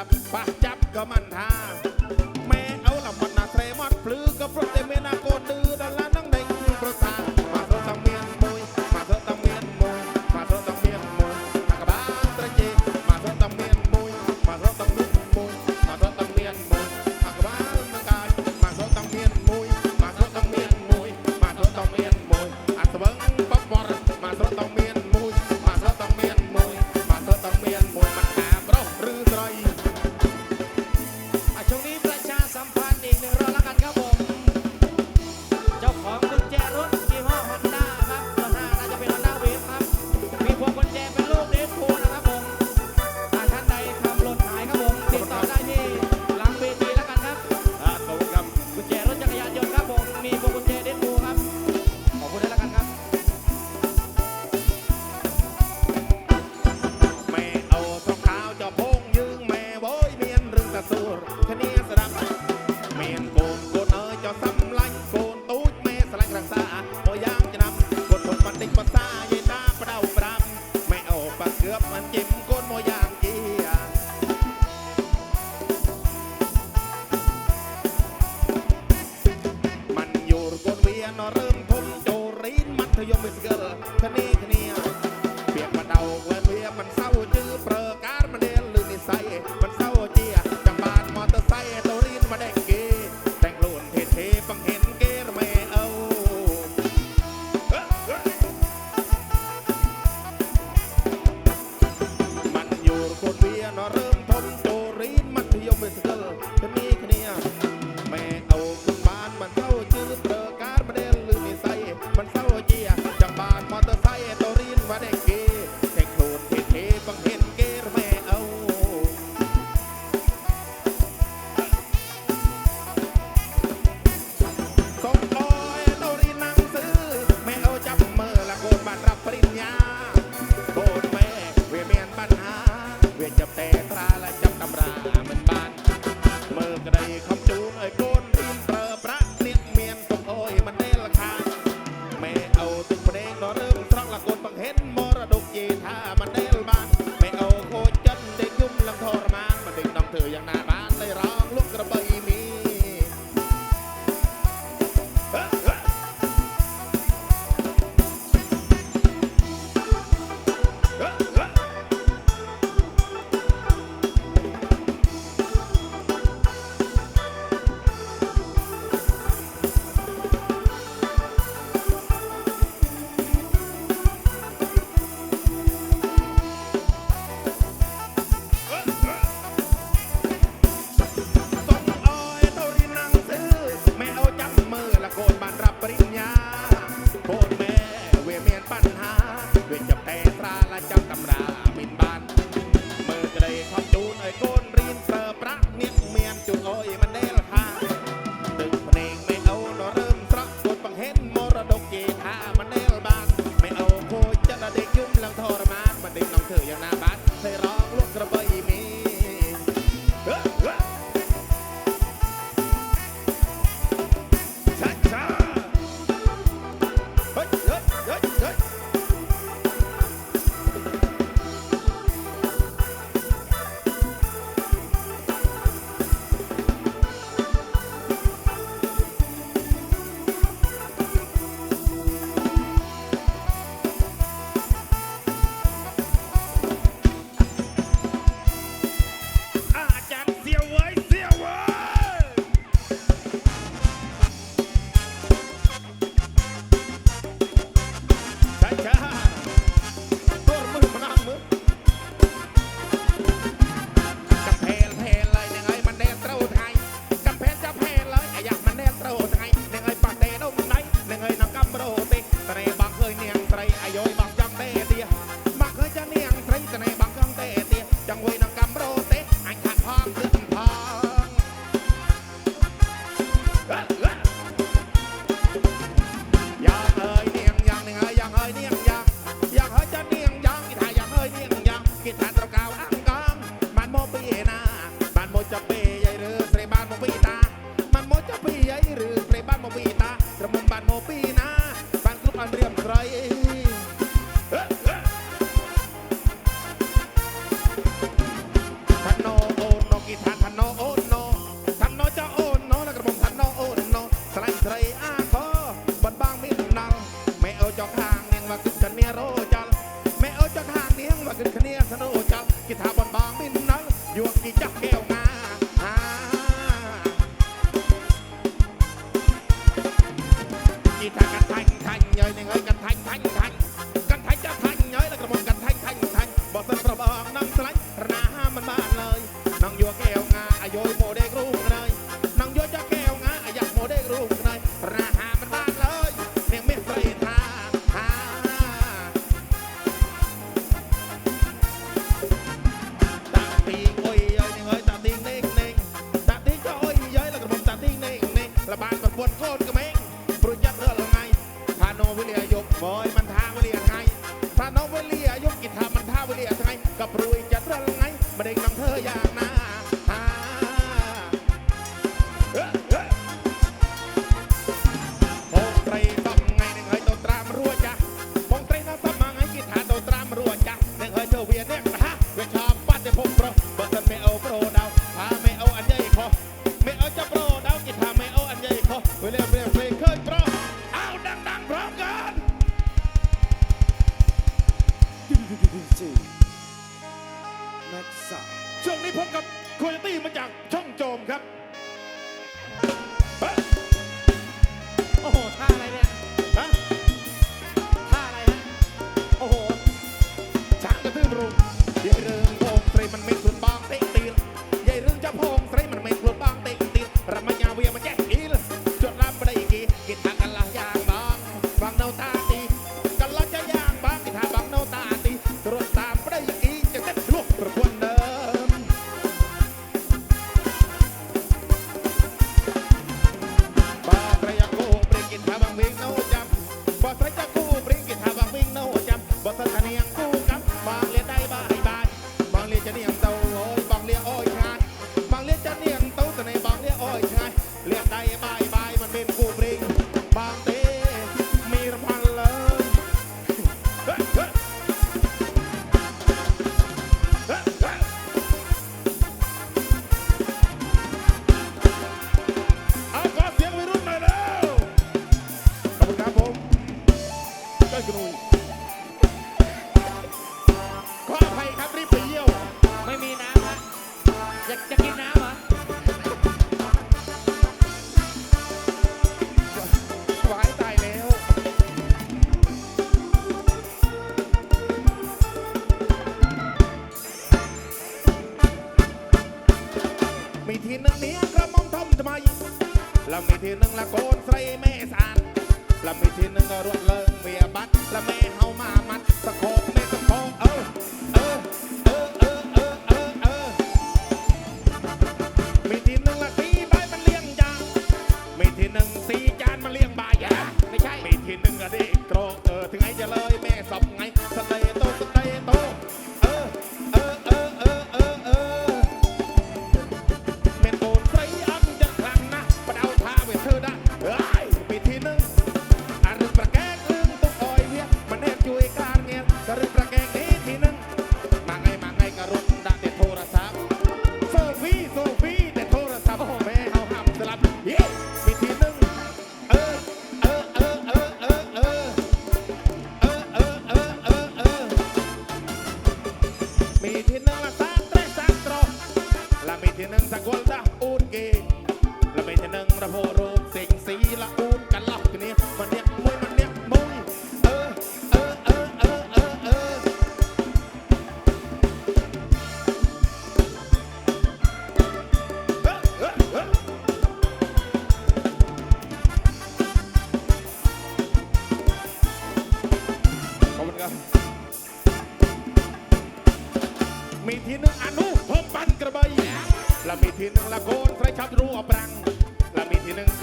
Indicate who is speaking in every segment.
Speaker 1: จับปะจับก็มันทา เตออยังนาน មកគិតគ្នារោចលមែអើយចុះខាងនាងមកគិតគ្នាសនុចលគេថាបនបងមាននៅយួរគីចាស់កែវងាគេថាកាត់ថាញ់ថាញ់យើយនឹងអើយកាត់ថាញ់ថាញ់ថាញ់កាត់ថាញ់ចាស់ថាញ់យើយដល់ក្រុមកកាត់ថាញ់ថាញ់ថាញ់បើសិនប្របង i don't pelota.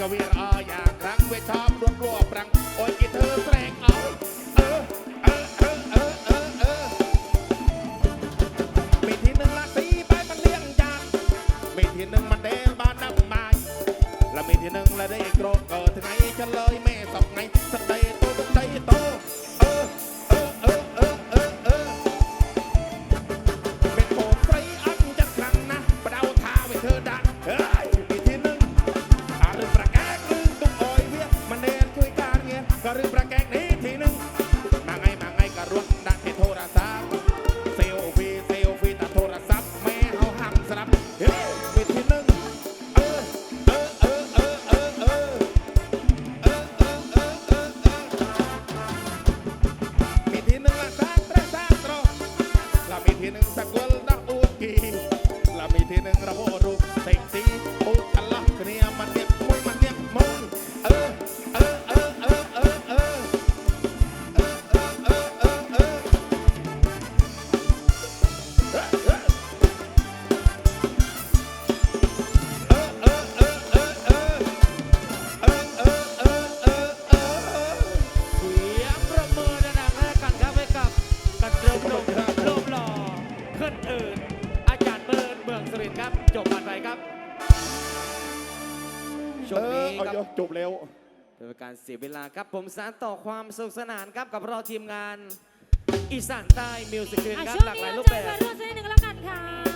Speaker 1: ก็วีรออย่างรั
Speaker 2: งเวทอมรว
Speaker 1: มรวมรังโอ้ยกี่เธอแสงเอาเออเออเออเออเออเออมีทีหนึ่งละสีไปมันเลี้ยงจานมีทีหนึ่งมันเดินบ้านน้ำไม้และ
Speaker 2: มี
Speaker 1: ทีหนึ่งละ
Speaker 2: ได้
Speaker 1: โกรธเกิดที่ไหนฉันเลยแม่สองไงสเต tienen go. การเสียเวลา
Speaker 2: ครับผมสารต่อความสุขสนานครับกับเราทีมงาน อีสานใต้มิวสิกเก
Speaker 3: น
Speaker 2: ครับหลากหลาย
Speaker 3: รู
Speaker 2: ปแบบ
Speaker 3: ช่วงนี้เาจวัล่นหนึ่งแล้วกั
Speaker 2: นค่ะ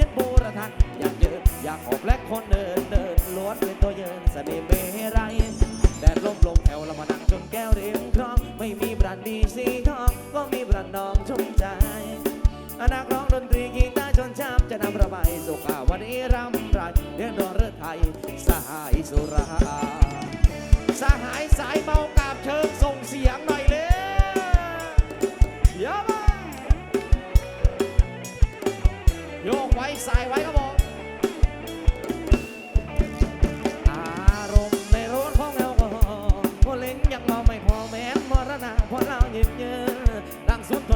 Speaker 2: ช่นโบราณอยากเดินอยากออกและคนเดินเดินล้วนเป็นตัวเยินเสน่ห์เมรัยแดดลมลงแถวละมานั่งจนแก้วเรียงครอง ไม่มีบรันดีสีทอง ก็มีบรันนองชุ่มใจอนักร้องดนตรีกีตาร์จนช้ำจะนำระบายสุขาวันนี้รำไรเรื่องดนเรือไทย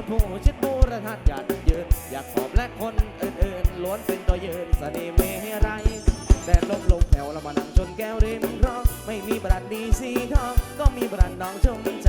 Speaker 2: ผู้ชิดบูรทัดหยาดเยืน อยากขอบและคนอื่นๆล้วนเป็นตัวยืนสนิเมไรแต่ลบลงแถวละมานั่งชนแก้วเริมคลองไม่มีบรันดีสีทองก็มีบรันน้องชมใจ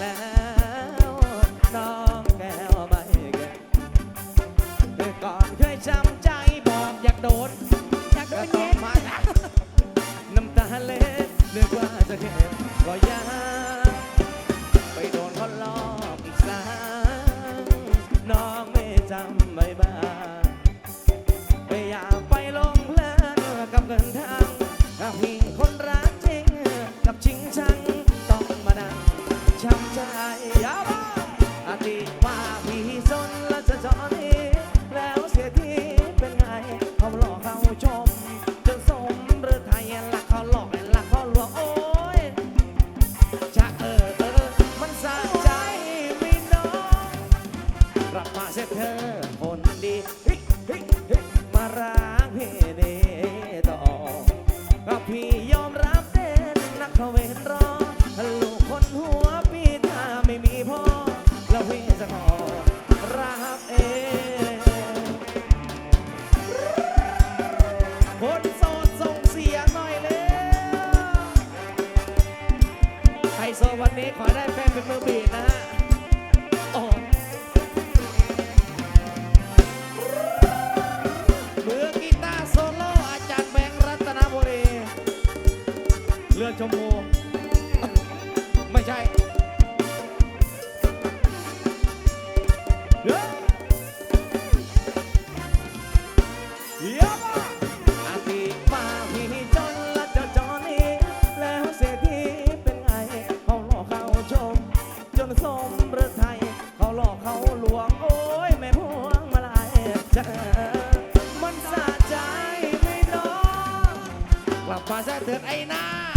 Speaker 3: แล้ว
Speaker 2: น้อ
Speaker 3: ง
Speaker 2: แก้วไม่เก็บก่อนเคยจำใจบอกอยากโดด
Speaker 3: อยากโดนเย็น
Speaker 2: น้ำตาเล็ดเลือกว่าจะเก็บก็ยัง head. นสมรไทย เขาหลอกเขาหลวง โอ้ยแม่พวงมาลายจอมันสะใจไม่รอกลับมาซะเถิดไอ้น้า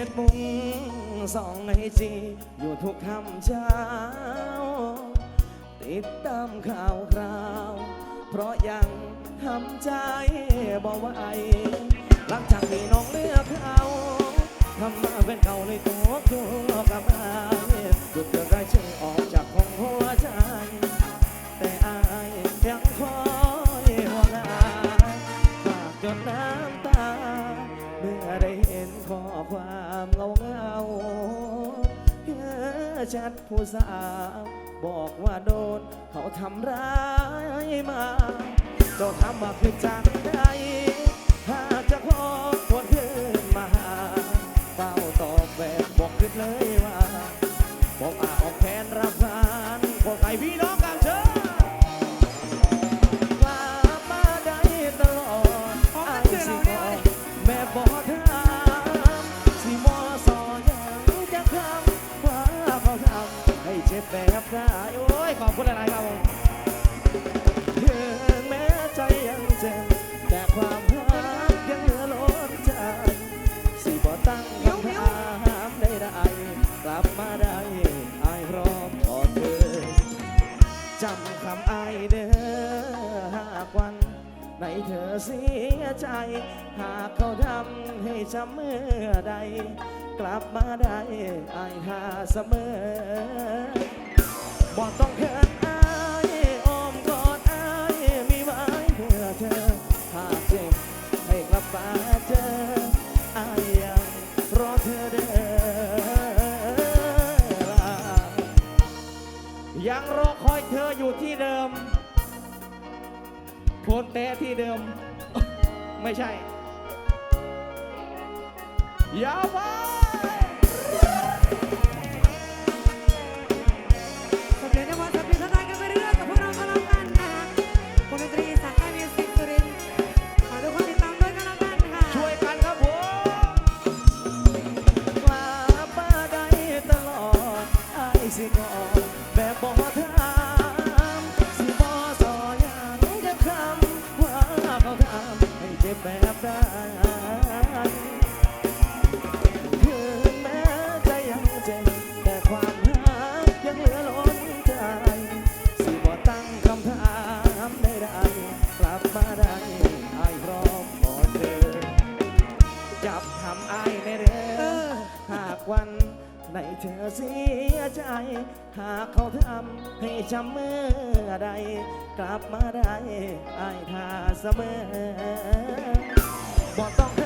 Speaker 2: ส่องเฟซบุ๊กส่องไอจีอยู่ทุกค่ำเช้า ติดตามข่าวคราว เพราะยังทำใจบ่ไหวหลังจากที่น้องเลือกเขาทำมาเป็นเก่าเลยตัวตัวกับอายหยุดเดือดได้ชื่อออกจากของหัวใจ ชัดผู้สาวบอกว่าโดน เขาทำร้ายมา เจ้าทำมาคือจากใดหากจะขอควรคืนมาหาเฝ้าตอบแบบบอกขึ้นเลย เธอเสียใจ หากเขาทำให้จำเมื่อใด กลับมาได้อายหาเสมอบอกต้อง พนเตะที่เดิม ไม่ใช่ยาวไป
Speaker 4: สำเร็จในวันสำเร็จทนายกันไปเรื่อยกับพวกเราก็แล้วกันนะคะวงดนตรีสังกัดมิวสิกสุรินทร์ขอทุกคนติดตามด้วยก็แล้วกันค่ะ
Speaker 2: ช่วยกันครับผมกลับมาได้ตลอดไอ้ายสิกอด แบบได้ถึงแม้ใจยังเจ็บแต่ความรักยังเหลือล้นใจสิบ่ตั้งคำถามใดๆกลับมาได้ไอายพร้อมขอเธอจับทำไอายในเด้อหากวันไหนเธอสีย ใจ หากเขาทำให้จำเมื่อใด กลับมาได้อายท่าเสมอบอกต้อง